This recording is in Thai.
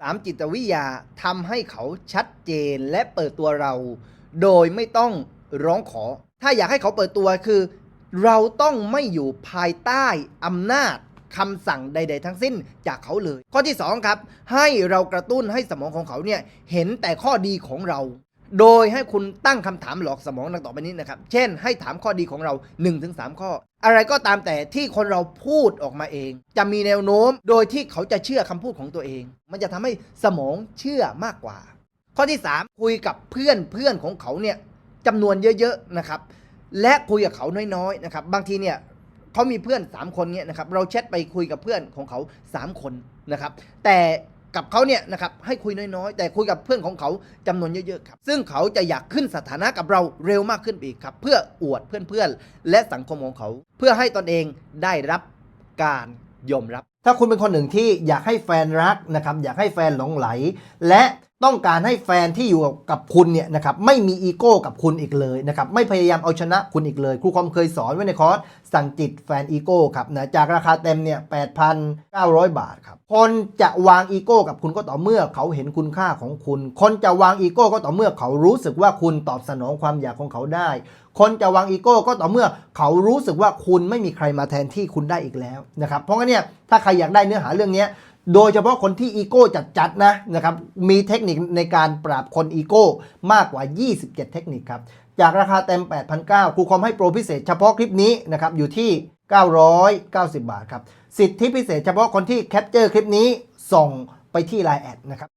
สามจิตวิทยาทำให้เขาชัดเจนและเปิดตัวเรา โดยไม่ต้องร้องขอ ถ้าอยากให้เขาเปิดตัวคือ เราต้องไม่อยู่ภายใต้อำนาจคำสั่งใด ๆ ทั้งสิ้นจากเขาเลย ข้อที่ 2 ครับ ให้เรากระตุ้นให้สมองของเขาเนี่ยเห็นแต่ข้อดีของเรา โดยให้คุณตั้งคำถามหลอกสมองดังต่อไปนี้นะครับ เช่น ให้ถามข้อดีของเรา 1-3 ข้อ อะไรก็ตามแต่ที่คนเราพูดออกมาเอง จะมีแนวโน้มโดยที่เขาจะเชื่อคำพูดของตัวเอง มันจะทำให้สมองเชื่อมากกว่า ข้อที่ 3 คุยกับเพื่อนเพื่อนของเขาเนี่ยจำนวนเยอะๆนะครับ และคุยกับเขาน้อยๆนะครับ บางทีเนี่ยเขามีเพื่อน 3 คนเนี่ยนะครับ เราแชทไปคุยกับเพื่อนของเขา 3 คนนะครับ แต่ กับเขาเนี่ยนะครับให้คุยน้อยๆ แต่คุยกับเพื่อนของเขาจำนวนเยอะๆครับซึ่งเขาจะอยากขึ้นสถานะกับเราเร็วมากขึ้นอีกครับ เพื่ออวดเพื่อนๆ และสังคมของเขา เพื่อให้ตนเองได้รับการยอมรับ ถ้าคุณเป็นคนหนึ่งที่อยากให้แฟนรักนะครับอยากให้แฟนหลงไหล และ ต้องการให้แฟนที่อยู่กับคุณเนี่ยนะครับไม่มีอีโก้กับคุณอีกเลยนะครับไม่พยายามเอาชนะคุณอีกเลย ครูคอมเคยสอนไว้ในคอร์สสั่งจิตแฟนอีโก้ครับนะจากราคาเต็มเนี่ย8,900 บาทครับคนจะวางอีโก้กับคุณก็ต่อเมื่อเขาเห็นคุณค่าของคุณ คนจะวางอีโก้ก็ต่อเมื่อเขารู้สึกว่าคุณตอบสนองความอยากของเขาได้ คนจะวางอีโก้ก็ต่อเมื่อเขารู้สึกว่าคุณไม่มีใครมาแทนที่คุณได้อีกแล้วนะครับเพราะงั้นเนี่ยถ้าใครอยากได้เนื้อหาเรื่องนี้ โดยเฉพาะคนที่อีโก้จัดๆนะนะครับ มีเทคนิคในการปราบคนอีโก้มากกว่า 27 เทคนิคครับ จากราคาเต็ม 8,900ครูคอมให้โปรพิเศษเฉพาะคลิปนี้นะครับ อยู่ที่ 990 บาทครับ สิทธิพิเศษเฉพาะคนที่แคปเจอร์คลิปนี้ส่งไปที่ Line แอดนะครับ